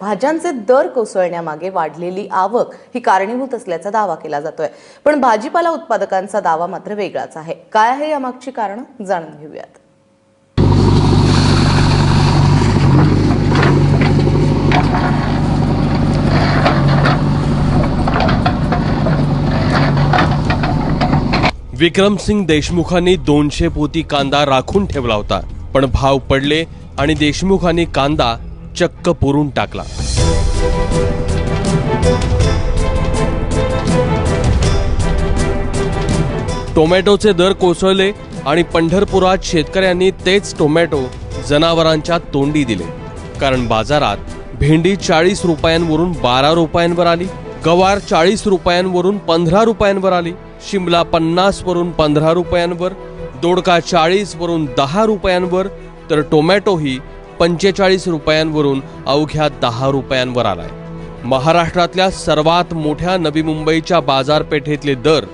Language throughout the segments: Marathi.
भाज्यांचे दर कोसळण्यामागे वाढलेली आवक ही कारणीभूत असल्याचा दावा केला जातोय. पण भाजीपाला उत्पादकांचा दावा मात्र वेगळाच आहे. काय आहे यामागची कारण जाणून घेऊयात. विक्रमसिंग देशमुखांनी दोनशे पोती कांदा राखून ठेवला होता. पण भाव पडले आणि देशमुखांनी कांदा चक्क पुरून टाकला. टोमॅटोचे दर कोसळले आणि पंढरपुरात शेतकऱ्यांनी तेच टोमॅटो जनावरांच्या तोंडी दिले. कारण बाजारात भेंडी चाळीस रुपयांवरून बारा रुपयांवर आली गवार चाळीस रुपयांवरून पंधरा रुपयांवर आली शिमला पन्नास वरून पंधरा रुपयांवर दोडका चाळीस वरून दहा रुपयांवर तर टोमॅटोही पंचेचाळीस रुपयांवरून अवघ्या दहा रुपयांवर आलाय. महाराष्ट्रातल्या सर्वात मोठ्या नवी मुंबईच्या बाजारपेठेतले दर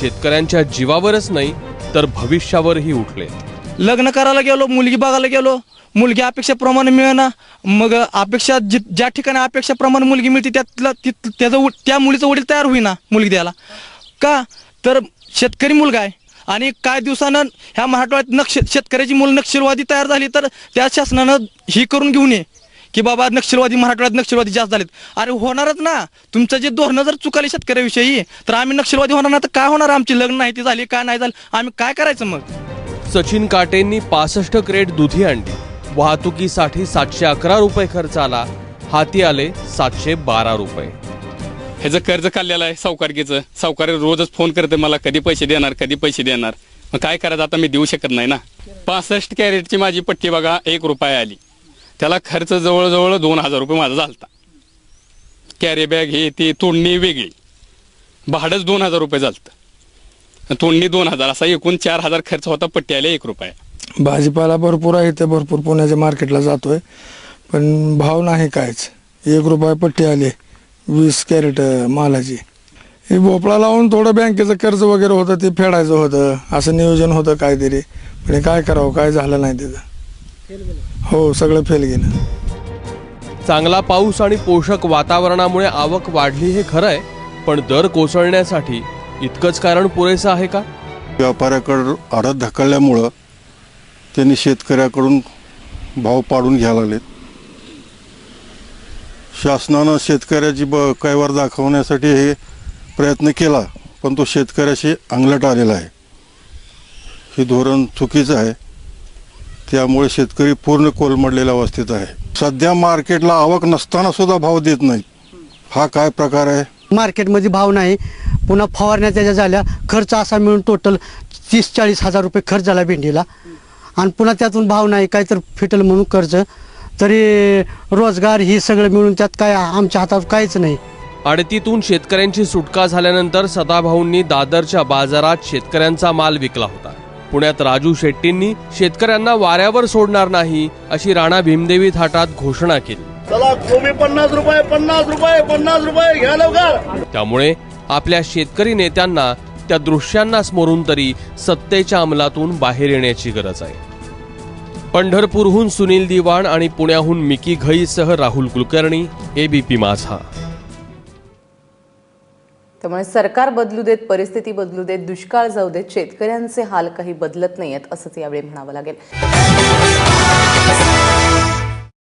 शेतकऱ्यांच्या जीवावरच नाही तर भविष्यावरही उठले. लग्न करायला गेलो मुलगी बघायला गेलो मुलगी अपेक्षेप्रमाणे मिळेना मग अपेक्षा ज्या ठिकाणी अपेक्षेप्रमाणे मुलगी मिळते त्यातला त्याचं उ- त्या मुलीचं वडील तयार होईना मुलगी द्यायला. का? तर शेतकरी मुलगा आहे. आणि काय दिवसानं ह्या मराठवाड्यात नक्ष शेतकऱ्याची मुलं नक्षलवादी तयार झाली तर त्या शासनानं ही करून घेऊन ये की बाबा नक्षलवादी मराठवाड्यात नक्षलवादी जास्त झालेत. अरे होणारच ना. तुमचं जे धोरणं जर चुकाली शेतकऱ्याविषयी तर आम्ही नक्षलवादी होणार ना तर काय होणार? आमची लग्न नाही ती झाली काय नाही झालं? आम्ही काय करायचं मग? सचिन काटेंनी पासष्ट क्रेट दुधी आणली. वाहतुकीसाठी सातशे अकरा रुपये खर्च आला. हाती आले सातशे बारा रुपये. ह्याचं कर्ज काढलेलं आहे सावकारकीचं सावकार रोजच फोन करते मला कधी पैसे देणार कधी पैसे देणार. मग काय करायचं आता मी देऊ शकत नाही ना. पासष्ट कॅरेटची माझी पट्टी बघा एक रुपये आली. त्याला खर्च जवळजवळ दोन हजार रुपये माझा झालता. कॅरी बॅग ही ती तोडणी वेगळी. भाडंच दोन हजार रुपये झालतं. तोडणी दोन हजार असा एकूण चार हजार खर्च होता पट्टी आले एक रुपया. भाजीपाला भरपूर आहे ते भरपूर पुण्याच्या मार्केटला जातोय. पण भाव नाही कायच एक रुपया पट्टी आली. वीस कॅरेट मालाची. हे भोपळा लावून थोडं बँकेचं कर्ज वगैरे होतं ते फेडायचं होतं. असं नियोजन होतं काहीतरी. पण हे काय करावं काय झालं नाही त्याचं हो सगळं फेल गेलं. चांगला पाऊस आणि पोषक वातावरणामुळे आवक वाढली हे खरं आहे पण दर कोसळण्यासाठी इतकंच कारण पुरेसं आहे का? व्यापाऱ्याकडं आडत ढकलल्यामुळं त्यांनी शेतकऱ्याकडून भाव पाडून घ्यायला लागलेत. शासनानं शेतकऱ्याची ब कैवार दाखवण्यासाठी हे प्रयत्न केला पण तो शेतकऱ्याशी अंगलट आलेला आहे. हे धोरण चुकीचं आहे. त्यामुळे शेतकरी पूर्ण कोलमडलेल्या अवस्थेत आहे. सध्या मार्केटला आवक नसताना सुद्धा भाव देत नाही. हा काय प्रकार आहे? मार्केटमध्ये भाव नाही. पुन्हा फवारण्या त्याच्या झाल्या खर्च असा मिळून टोटल तीस चाळीस हजार रुपये खर्च झाला भेंडीला. आणि पुन्हा त्यातून भाव नाही. काहीतरी फिटल म्हणून कर्ज. तरी रोजगार ही सगळं मिळून त्यात काय आमच्या हातात काहीच नाही. आडतीतून शेतकऱ्यांची सुटका झाल्यानंतर सदाभाऊंनी दादरच्या बाजारात शेतकऱ्यांचा माल विकला होता. पुण्यात राजू शेट्टींनी शेतकऱ्यांना वाऱ्यावर सोडणार नाही अशी राणा भीमदेवी थाटात घोषणा केली. चला पन्नास रुपये पन्नास रुपये पन्नास रुपये घ्या लवकर. त्यामुळे आपल्या शेतकरी नेत्यांना त्या दृश्यांना स्मरून तरी सत्तेच्या अंमलातून बाहेर येण्याची गरज आहे. पंढरपूरहून सुनील दिवाण आणि पुण्याहून मिकी घईसह राहुल कुलकर्णी एबीपी माझा. त्यामुळे सरकार बदलू देत परिस्थिती बदलू देत दुष्काळ जाऊ देत शेतकऱ्यांचे हाल काही बदलत नाहीयेत असंच यावेळी म्हणावं लागेल.